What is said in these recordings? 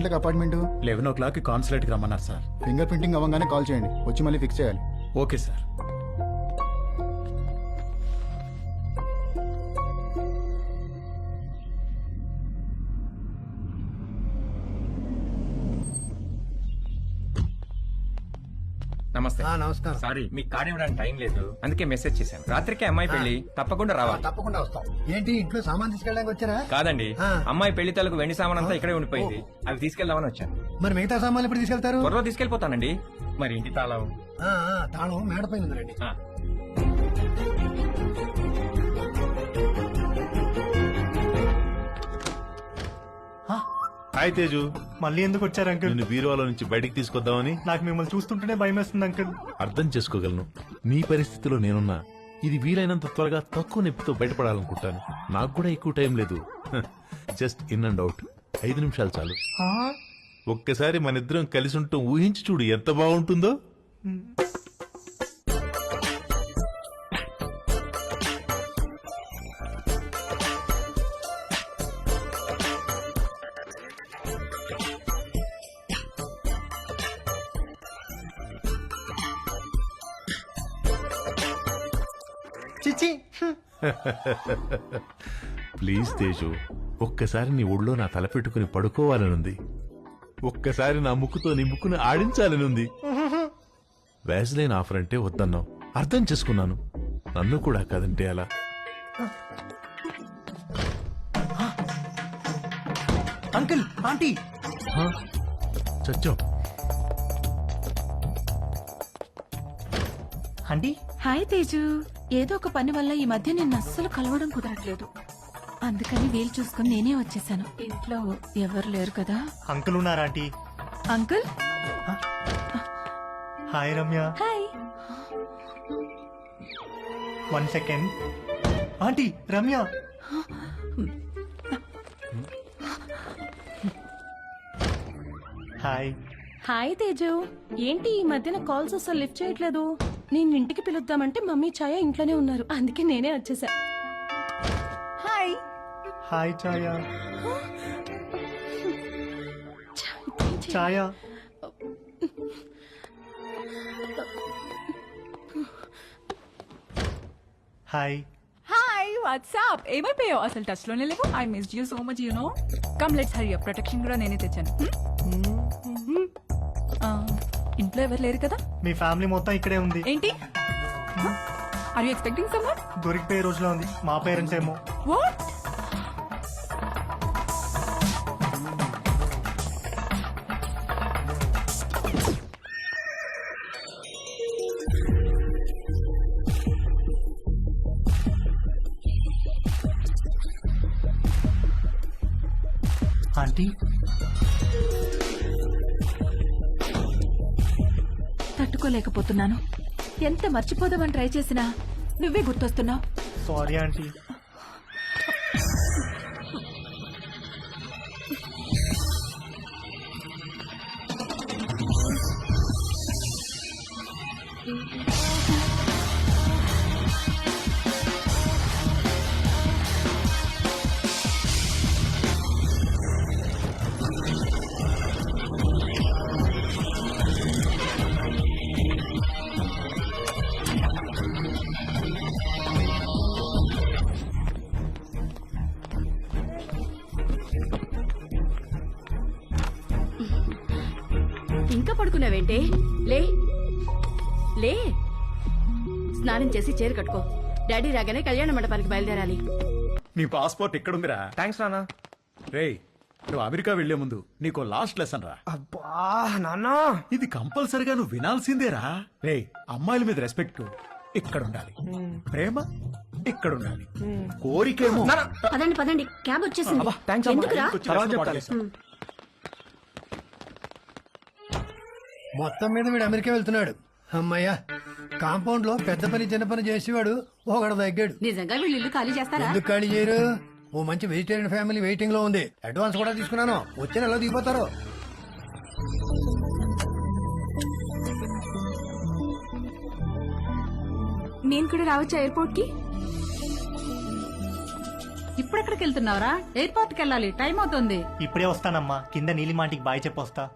గంటలకు apartment? Eleven o'clock కాన్సులేట్కి రమ్మన్నారు సార్. ఫింగర్ ప్రింటింగ్ అవ్వగానే కాల్ చేయండి. వచ్చి మళ్ళీ ఫిక్స్ చేయాలి. Okay sir. నమస్తే. ఆ, నమస్కారం. సారీ మీకు కార్డు ఇవ్వడానికి టైం లేదు. అందుకే మెసేజ్ చేశాను. రాత్రికి అమ్మాయి పెళ్ళి తప్పకుండా రావాలి. తప్పకుండా వస్తాం. ఏంటి ఇంట్లో సామాన్ తీసుకెళ్ళడానికి వచ్చారా? కాదండి. ఆ. అమ్మాయి పెళ్ళి తాలూకు వెండి సామాన్ అంతా ఇక్కడే ఉండిపోయింది. అవి తీసుకెళ్దామని వచ్చాను. మరి మిగతా సామాన్లు ఎప్పుడు తీసుకెళ్తారు? త్వరలో తీసుకెళ్ళిపోతానండి మరి ఇంటి తాళం. ఆ, ఆ, తాళం మేడ పైన ఉందండి ఆ, హాయ్ తేజు. మళ్ళీ ఎందుకు వచ్చారు అంకుల్? నిన్ను బీరువాలో నుంచి బయటికి తీసుకొద్దామని. నాకు మిమ్మల్ని చూస్తుంటేనే భయం వేస్తుంది అంకుల్. అర్థం చేసుకోగలను. నీ పరిస్థితిలో నేనున్నా. ఇది వీలైనంత త్వరగా తక్కువ నొప్పితో బయటపడాలనుకుంటాను. నాకు కూడా ఎక్కువ టైం లేదు. Just in and out. ఐదు నిమిషాలు చాలు. ఒక్కసారి మన ఇద్దరం కలిసి ఉంటాం ఊహించి చూడు ఎంత బాగుంటుందో. చిచి. ప్లీజ్ తేజు ఒక్కసారి నీ ఒళ్ళో నా తల పెట్టుకుని పడుకోవాలనుంది. ఒక్కసారి నా ముక్కుతో నీ ముక్కుని ఆడించాలనుంది. వేసలేని ఆఫర్ అంటే వద్దన్నావు. అర్థం చేసుకున్నాను. నన్ను కూడా కాదంటే అలా. Uncle aunty. చచ్చాం. Aunty. Hi Teju. ఏదో ఒక పని వల్ల ఈ మధ్య నిన్ను అస్సలు కలవడం కుదరట్లేదు. అందుకని వీలు చూసుకుని నేనే వచ్చేసాను. ఇంట్లో ఎవరు లేరు కదా? అంకుల్ ఉన్నారా aunty? Uncle? Hi Ramya. Hi. One second aunty Ramya. Hi. Hi Teju. ఏంటి ఈ మధ్యన కాల్స్ అసలు లిఫ్ట్ చేయట్లేదు? నేను ఇంటికి పిలుద్దామంటే మమ్మీ ఛాయ ఇంట్లోనే ఉన్నారు. అందుకే నేనే వచ్చేసా. Hi. Hi Chaya. Chaya. Hi. Hi what's up ఏమైపోయావు? అసలు టచ్లోనే లేవు? I miss you so much you know come let's Hari protection కూడా నేనే తెచ్చాను? ఆ, ఇంట్లో ఎవరు లేరు కదా? మీ ఫ్యామిలీ మొత్తం ఇక్కడే ఉంది. ఏంటి? ఆర్ యూ ఎక్స్పెక్టింగ్ సమ్మర్ దొరికిపోయే రోజులో ఉంది. మా పేరెంట్స్ ఏమో వాట్ ఆంటీ తట్టుకోలేకపోతున్నాను ఎంత మర్చిపోదామని ట్రై చేసినా నువ్వే గుర్తొస్తున్నావు. Sorry aunty. ఇంకా పడుకున్నావేంటే? లే. లే. స్నానం చేసి చీర కట్టుకో. డాడీ రాగానే కళ్యాణ మండపానికి బయలుదేరాలి. నీ పాస్పోర్ట్ ఎక్కడుందిరా థ్యాంక్స్ నాన్న. రేయ్ నువ్వు అమెరికా వెళ్ళే ముందు నీకు లాస్ట్ లెసన్ రా. అబ్బా నాన్న. ఇది కంపల్సరిగా నువ్వు వినాల్సిందేరా. రే అమ్మాయిల మీద రెస్పెక్ట్. ఇక్కడ ఉండాలి ప్రేమ ఇక్కడ ఉండాలి కోరికేమో. పదండి పదండి. క్యాబ్ వచ్చేసింది. థ్యాంక్స్ ఎందుకురా? తర్వాత చెప్తాను మొత్తం మీద వీడు అమెరికా వెళ్తున్నాడు. అమ్మయ్యా కాంపౌండ్లో పెద్ద పని చిన్న పని చేసేవాడు ఒకడు తగ్గాడు. నిజంగా వీళ్ళు ఇల్లు ఖాళీ చేస్తారా? ఎందుకు ఖాళీ చేయరు? ఓ మంచి వెజిటేరియన్ ఫ్యామిలీ వెయిటింగ్లో ఉంది. అడ్వాన్స్ కూడా తీసుకున్నాను. వచ్చే నెలలో దిగిపోతారు? నేను కూడా రావచ్చా ఎయిర్పోర్ట్కి? ఇప్పుడెక్కడికి వెళ్తున్నావురా ఎయిర్పోర్ట్కి వెళ్ళాలి టైం అవుతుంది. ఇప్పుడే వస్తానమ్మా. కింద నీలిమాంటికి బాయ్ చెప్పొస్తా.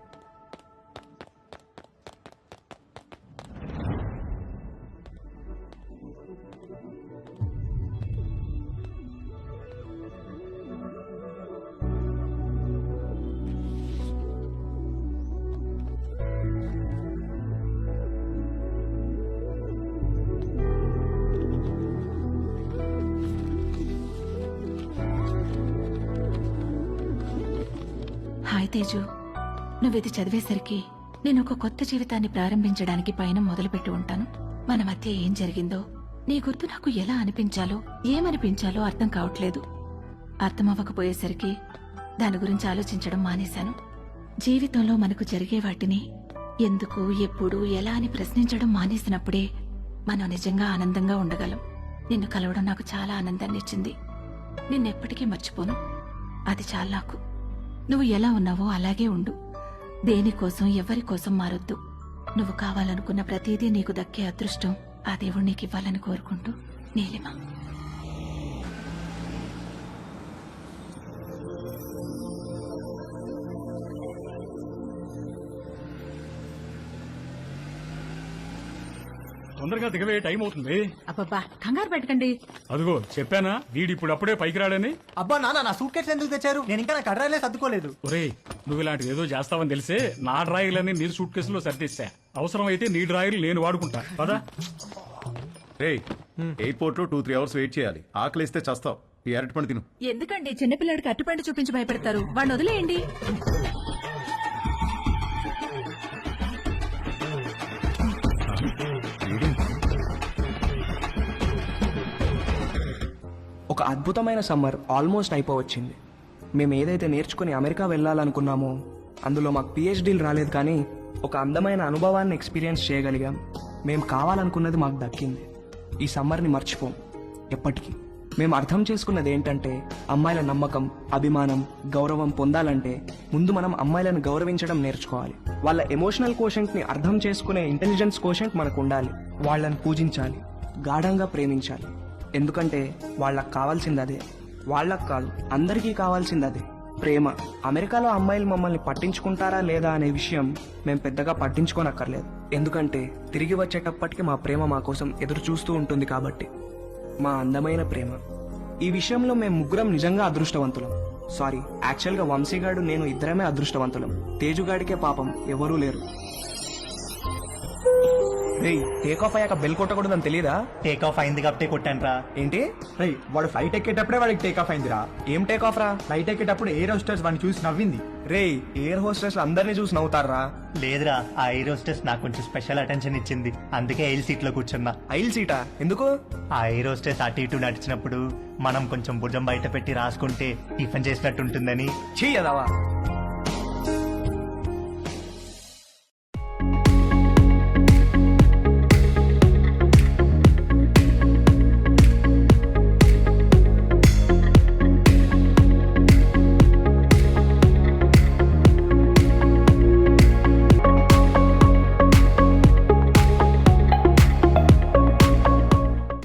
తేజు నువ్వు ఇది చదివేసరికి నేను ఒక కొత్త జీవితాన్ని ప్రారంభించడానికి పైన మొదలుపెట్టి ఉంటాను. మన మధ్య ఏం జరిగిందో నీ గుర్తు నాకు ఎలా అనిపించాలో ఏమనిపించాలో అర్థం కావట్లేదు. అర్థమవ్వకపోయేసరికి దాని గురించి ఆలోచించడం మానేశాను. జీవితంలో మనకు జరిగే వాటిని ఎందుకు ఎప్పుడు ఎలా అని ప్రశ్నించడం మానేసినప్పుడే మనం నిజంగా ఆనందంగా ఉండగలం. నిన్ను కలవడం నాకు చాలా ఆనందాన్ని ఇచ్చింది నిన్నెప్పటికీ మర్చిపోను. అది చాలా నాకు. నువ్వు ఎలా ఉన్నావో అలాగే ఉండు. దేనికోసం ఎవరికోసం మారొద్దు. నువ్వు కావాలనుకున్న ప్రతిదీ నీకు దక్కే అదృష్టం ఆ దేవుడు నీకు ఇవ్వాలని కోరుకుంటూ నీలిమ. తొందరగా దిగవే టైం అవుతుంది. అబ్బబ్బా కంగారు పెట్టకండి. అదిగో చెప్పానా? వీడు ఇప్పుడు అప్పుడే పైకి రాడని? అబ్బా నాన్న నా సూట్ కేసు ఎందుకు తెచ్చారు? నేను ఇంకా నా కడ్రాయిలే సర్దుకోలేదు. ఒరేయ్ నువ్వు ఇలాంటిది ఏదో చేస్తావని తెలిసే నా డ్రాయిర్లన్నీ నీ సూట్ కేసులో సర్దేశా. అవసరం అయితే నీ డ్రాయిర్లు నేను వాడుకుంటా. పదా. రే ఎయిర్పోర్ట్లో టూ త్రీ అవర్స్ వెయిట్ చేయాలి. ఆకలిస్తే చస్తావు. ఈ అరటి పండు తిను. ఎందుకండి చిన్నపిల్లడికి అట్టుపండు చూపించి భయపెడతారు? వాడిని వదిలేయండి. అద్భుతమైన సమ్మర్ ఆల్మోస్ట్ అయిపోవచ్చింది. మేము ఏదైతే నేర్చుకుని అమెరికా వెళ్ళాలనుకున్నామో అందులో మాకు పిహెచ్డీలు రాలేదు కానీ ఒక అందమైన అనుభవాన్ని ఎక్స్పీరియన్స్ చేయగలిగాం. మేము కావాలనుకున్నది మాకు దక్కింది. ఈ సమ్మర్ని మర్చిపోం. ఎప్పటికీ. మేము అర్థం చేసుకున్నది ఏంటంటే అమ్మాయిల నమ్మకం అభిమానం గౌరవం పొందాలంటే ముందు మనం అమ్మాయిలను గౌరవించడం నేర్చుకోవాలి. వాళ్ళ ఎమోషనల్ కోషంట్ని అర్థం చేసుకునే ఇంటెలిజెన్స్ కోషంట్ మనకు ఉండాలి. వాళ్ళని పూజించాలి. గాఢంగా ప్రేమించాలి. ఎందుకంటే వాళ్ళకి కావాల్సింది అదే వాళ్ళకి కాదు అందరికీ కావాల్సింది అదే ప్రేమ. అమెరికాలో అమ్మాయిలు మమ్మల్ని పట్టించుకుంటారా లేదా అనే విషయం మేము పెద్దగా పట్టించుకోనక్కర్లేదు. ఎందుకంటే తిరిగి వచ్చేటప్పటికి మా ప్రేమ మా కోసం ఎదురు చూస్తూ ఉంటుంది కాబట్టి. మా అందమైన ప్రేమ. ఈ విషయంలో మేము ముగ్గురం నిజంగా అదృష్టవంతులం. సారీ యాక్చువల్గా వంశీగాడు నేను ఇద్దరమే అదృష్టవంతులం. తేజుగాడికే పాపం ఎవరూ లేరు. టేక్ ఆఫ్ అయ్యాక బెల్ కొట్టకూడదని తెలియదా టేక్ ఆఫ్ అయింది కాబట్టి కొట్టాను రా ఏంటి వాడు ఫ్లైట్ ఎక్కేటప్పుడే వాడికి టేక్ ఆఫ్ అయిందిరా. ఏం టేక్ ఆఫ్ రా? ఫ్లైట్ ఎక్కేటప్పుడు ఎయిర్ హోస్టర్స్ వాడిని చూసి నవ్వింది. రేయ్ ఎయిర్ హోస్టెస్ అందరినీ చూసి నవ్వుతారా? లేదురా ఆ ఎయిర్ హోస్టెస్ నాకు కొంచెం స్పెషల్ అటెన్షన్ ఇచ్చింది. అందుకే ఎయిల్ సీట్లో కూర్చున్నా. ఐల్ సీటా ఎందుకు? ఆ ఎయిర్ హోస్టెస్ అటు ఇటు నడిచినప్పుడు మనం కొంచెం భుజం బయట పెట్టి రాసుకుంటే టిఫిన్ చేసినట్టు ఉంటుందని చెయ్యదావా